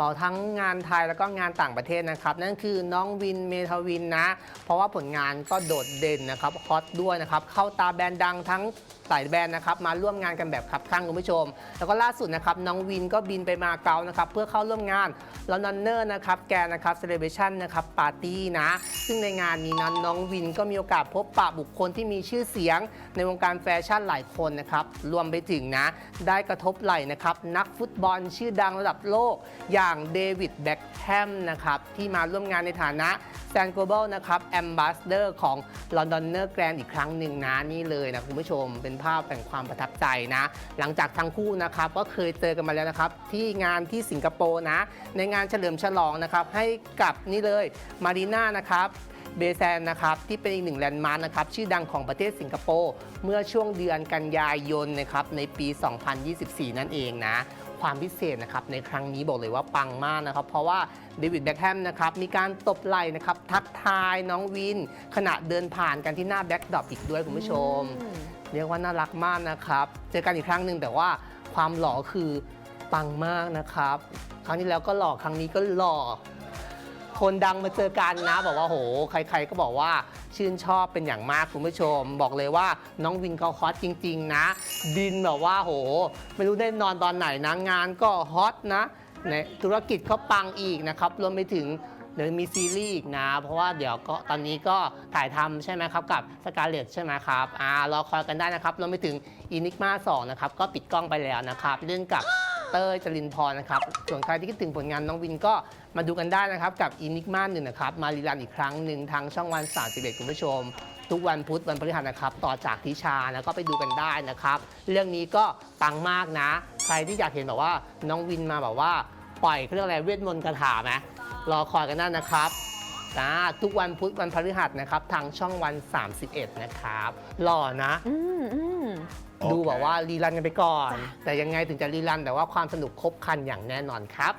บอกทั้งงานไทยแล้วก็งานต่างประเทศนะครับ นั่นคือน้องวินเมทาวินนะ เพราะว่าผลงานก็โดดเด่นนะครับฮอตด้วยนะครับ เข้าตาแบรนด์ดังทั้งสายแบรนด์นะครับมาร่วมงานกันแบบขับข้างคุณผู้ชม แล้วก็ล่าสุดนะครับน้องวินก็บินไปมาเก๊านะครับเพื่อเข้าร่วมงานลอนดอนเนอร์นะครับแกนนะครับเซเลบรชันนะครับปาร์ตี้นะ ซึ่งในงานนี้นั้นน้องวินก็มีโอกาสพบปะบุคคลที่มีชื่อเสียง ในวงการแฟชั่นหลายคนนะครับรวมไปถึงนะ ได้กระทบไหล่นะครับนักฟุตบอลชื่อดังระดับโลก อย่างางเดวิดแบ็คแฮมนะครับที่มาร่วมงานในฐานะแซนโกลบอลนะครับแอมบาสเดอร์ของลอนดอนเนอร์แกรนอีกครั้งหนึ่งนะนี่เลยนะคุณผู้ชมเป็นภาพแห่งความประทับใจนะ หลังจากทั้งคู่นะครับก็เคยเจอกันมาแล้วนะครับ ที่งานที่สิงคโปร์นะ ในงานเฉลิมฉลองนะครับ ให้กับนี่เลยมารีน่านะครับเบแซนนะครับที่เป็นอีกหนึ่งแลนด์มาร์คนะครับชื่อดังของประเทศสิงคโปร์เมื่อช่วงเดือนกันยายนนะครับในปี 2024 นั่นเองนะ ความพิเศษนะครับในครั้งนี้บอกเลยว่าปังมากนะครับ เพราะว่าเดวิดแบ็คแฮมนะครับมีการตบไหล่นะครับทักทายน้องวิน ขณะเดินผ่านกันที่หน้าแบ็กดรอปอีกด้วยคุณผู้ชม เรียกว่าน่ารักมากนะครับ เจอกันอีกครั้งหนึ่งแต่ว่าความหล่อคือปังมากนะครับ ครั้งที่แล้วก็หล่อครั้งนี้ก็หล่อ คนดังมาเจอกันนะ บอกว่าโห ใคร ๆ ก็บอกว่าชื่นชอบเป็นอย่างมากคุณผู้ชม บอกเลยว่าน้องวินเขาฮอตจริง ๆ นะบินแบบว่าโห ไม่รู้ได้นอนตอนไหนนะงานก็ฮอตนะในธุรกิจเขาปังอีกนะครับรวมไปถึงเดี๋ยวมีซีรีส์อีกนะ เพราะว่าเดี๋ยวก็ตอนนี้ก็ถ่ายทำใช่ไหมครับ กับสกาเลตใช่ไหมครับอ่ารอคอยกันได้นะครับรวมไปถึงอินิกมา2นะครับ ก็ปิดกล้องไปแล้วนะครับเล่นกับ เต้ยจรินพรนะครับ ส่วนใครที่คิดถึงผลงานน้องวินก็มาดูกันได้นะครับ กับอินิกมาหนึ่งนะครับ มารีรันอีกครั้งหนึ่งทางช่องวัน31คุณผู้ชม ทุกวันพุธวันพฤหัสนะครับ ต่อจากทิชาแล้วก็ไปดูกันได้นะครับ เรื่องนี้ก็ปังมากนะ ใครที่อยากเห็นแบบว่าน้องวินมาแบบว่าปล่อยเขาเรียกอะไรเวทมนต์คาถาไหมรอคอยกันได้นะครับนะทุกวันพุธวันพฤหัสนะครับ ทางช่องวัน 31 นะครับหล่อนะ อืมอืม ดูแบบว่ารีรันกันไปก่อน แต่ยังไงถึงจะรีรันแต่ว่าความสนุกครบครันอย่างแน่นอนครับ